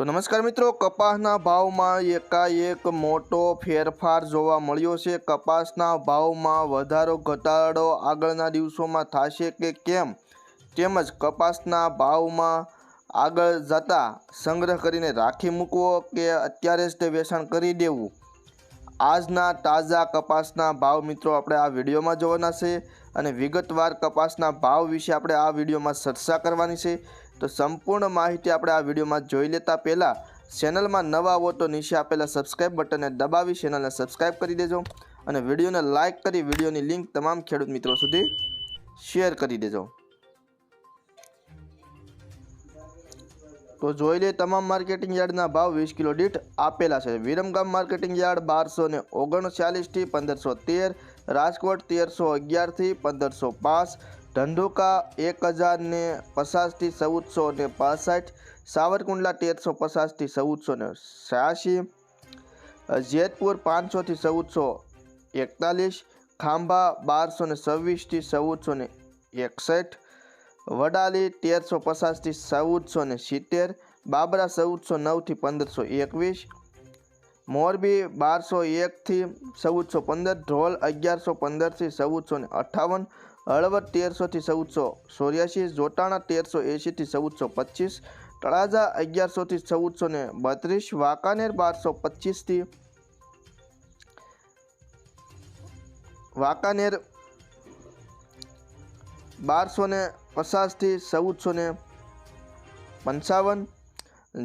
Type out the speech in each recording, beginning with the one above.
તો નમસ્કાર મિત્રો, કપાસના ભાવમાં એકાએક મોટો ફેરફાર જોવા મળ્યો છે. કપાસના ભાવમાં વધારો, ઘટાડો આગળના દિવસોમાં થશે કે કેમ? તેમજ કપાસના ભાવમાં આગળ જતા સંગ્રહ કરીને રાખી મૂકવો કે અત્યારે જ તે વેચાણ કરી દેવું? આજના તાજા કપાસના ભાવ મિત્રો આપણે આ વિડીયોમાં જોવાના છે અને વિગતવાર કપાસના ભાવ વિશે આપણે આ વિડીયોમાં ચર્ચા કરવાની છે. તો સંપૂર્ણ માહિતી આપણે આ વિડીયોમાં જોઈ લેતા પહેલાં ચેનલમાં નવા આવો તો નીચે આપેલા સબસ્ક્રાઇબ બટનને દબાવી ચેનલને સબસ્ક્રાઇબ કરી દેજો અને વિડીયોને લાઇક કરી વિડીયોની લિંક તમામ ખેડૂત મિત્રો સુધી શેર કરી દેજો. તો જોઈ લે તમામ માર્કેટિંગ યાર્ડના ભાવ વીસ કિલો દીઠ આપેલા છે. વિરમગામ માર્કેટિંગ યાર્ડ બારસો ને ઓગણચાલીસથી પંદરસો તેર, રાજકોટ તેરસો અગિયારથી પંદરસો પાંચ ધંધુકા એક હજાર ને પચાસથી ચૌદસો ને પાસઠ, સાવરકુંડલા તેરસો પચાસથી ચૌદસો ને છ્યાસી, જેતપુર પાંચસોથી ચૌદસો એકતાલીસ, ખાંભા બારસો ને છવ્વીસથી ચૌદસો ને એકસઠ, વડાલી તેરસો પચાસથી ચૌદસો ને સિત્તેર, બાબરા ચૌદસો નવથી પંદરસો એકવીસ, મોરબી બારસો એકથી ચૌદસો પંદર, ઢોલ અગિયારસો પંદરથી ચૌદસો ને અઠ્ઠાવન હળવદ તેરસોથી ચૌદસો ચોર્યાસી જોટાણા તેરસો એંશીથી ચૌદસો પચીસ, તળાજા અગિયારસોથી ચૌદસો ને બત્રીસ, વાંકાનેર બારસો પચીસથી વાંકાનેર બારસો ને પચાસથી ચૌદસો ને પંચાવન,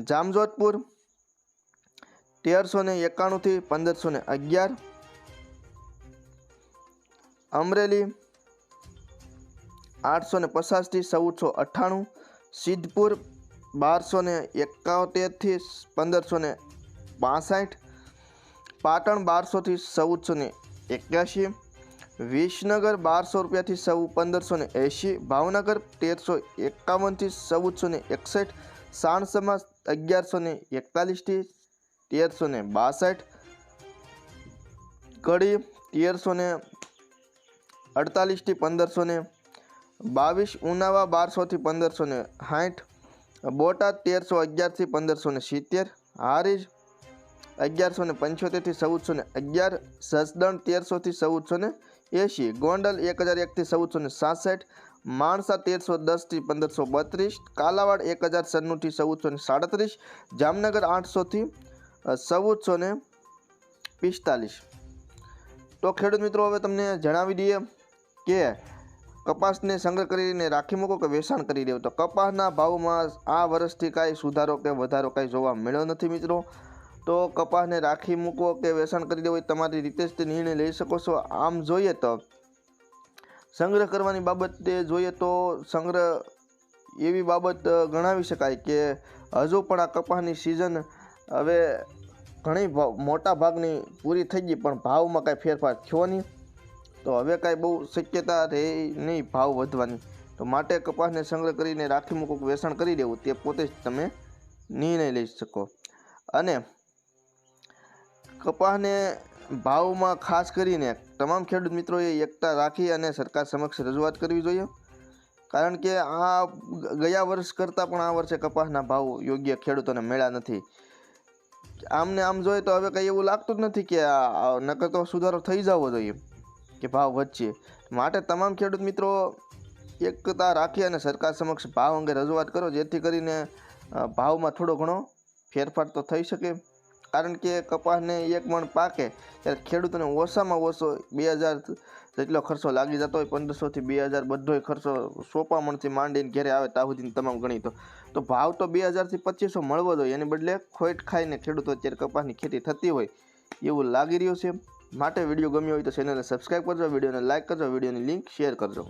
જામજોધપુર તેરસો ને એકાણુંથી પંદરસો ને અગિયાર, અમરેલી આઠસો ને પચાસથી ચૌદસો અઠ્ઠાણું, સિદ્ધપુર બારસો ને એકાવતેરથી પંદરસો ને પાસઠ પાટણ બારસોથી ચૌદસો ને એક્યાસી, વિસનગર બારસો રૂપિયાથી સૌ પંદરસો ને એંશી, ભાવનગર તેરસો એકાવનથી ચૌદસો ને એકસઠ સાણસમાં અગિયારસો ને એકતાલીસથી તેરસો ને બાસઠ, કડી તેરસો ને અડતાલીસથી પંદરસો ને બાવીસ ઉનાવા બારસોથી પંદરસો ને સાઠ બોટાદ તેરસો અગિયારથી પંદરસો ને સિત્તેર, હારીજ અગિયારસો ને પંચોતેરથી ચૌદસો ને અગિયાર સસદણ તેરસોથી ચૌદસો ને એંશી, ગોંડલ એક હજાર એકથી ચૌદસો ને સાસઠ, માણસા તેરસો દસથી પંદરસો બત્રીસ, કાલાવાડ એક હજાર સન્નુંથી ચૌદસો ને સાડત્રીસ, જામનગર આઠસોથી ચૌદસો ને પિસ્તાલીસ. તો ખેડૂત મિત્રો, હવે તમને જણાવી દઈએ કે કપાસને સંગ્રહ કરીને રાખી મૂકો કે વેચાણ કરી દેવું. તો કપાસના ભાવમાં આ વર્ષથી કાંઈ સુધારો કે વધારો કાંઈ જોવા મળ્યો નથી મિત્રો. તો કપાસને રાખી મૂકો કે વેચાણ કરી દેવું તમારી રીતે જ તે નિર્ણય લઈ શકો છો. આમ જોઈએ તો સંગ્રહ કરવાની બાબતે જોઈએ તો સંગ્રહ એવી બાબત ગણાવી શકાય કે હજુ પણ આ કપાસની સિઝન હવે ઘણી મોટા ભાગની પૂરી થઈ ગઈ પણ ભાવમાં કાંઈ ફેરફાર થયો નહીં. તો હવે કાંઈ બહુ શક્યતા રહે નહીં ભાવ વધવાની. તો માટે કપાસને સંગ્રહ કરીને રાખી મૂકો વેસણ કરી દેવું, તે પોતે જ તમે નિર્ણય લઈ શકો. અને કપાસને ભાવમાં ખાસ કરીને તમામ ખેડૂત મિત્રોએ એકતા રાખી અને સરકાર સમક્ષ રજૂઆત કરવી જોઈએ. કારણ કે આ ગયા વર્ષ કરતાં પણ આ વર્ષે કપાસના ભાવ યોગ્ય ખેડૂતોને મળ્યા નથી. આમને આમ જોઈએ તો હવે કંઈ એવું લાગતું જ નથી કે આ નકર તો સુધારો થઈ જવો જોઈએ. કે ભાવ વધશે. માટે તમામ ખેડૂત મિત્રો એકતા રાખી અને સરકાર સમક્ષ ભાવ અંગે રજૂઆત કરો, જેથી કરીને ભાવમાં થોડો ઘણો ફેરફાર તો થઈ શકે. કારણ કે કપાસને એક મણ પાકે, ત્યારે ખેડૂતોને ઓછામાં ઓછો બે હજાર જેટલો ખર્ચો લાગી જતો હોય પંદરસોથી બે હજાર બધોય ખર્ચો સોપા મણથી માંડીને ઘેરે આવે ત્યાં સુધીની તમામ ગણી તો. તો ભાવ તો બે હજારથી પચીસો મળવો જોઈએ, એની બદલે ખોટ ખાઈને ખેડૂતો અત્યારે કપાસની ખેતી થતી હોય એવું લાગી રહ્યું છે. માટે વીડિયો ગમ્યો હોય તો ચેનલને સબસ્ક્રાઈબ કરજો, વિડીયોને લાઇક કરજો, વિડીયોની લિંક શેર કરજો.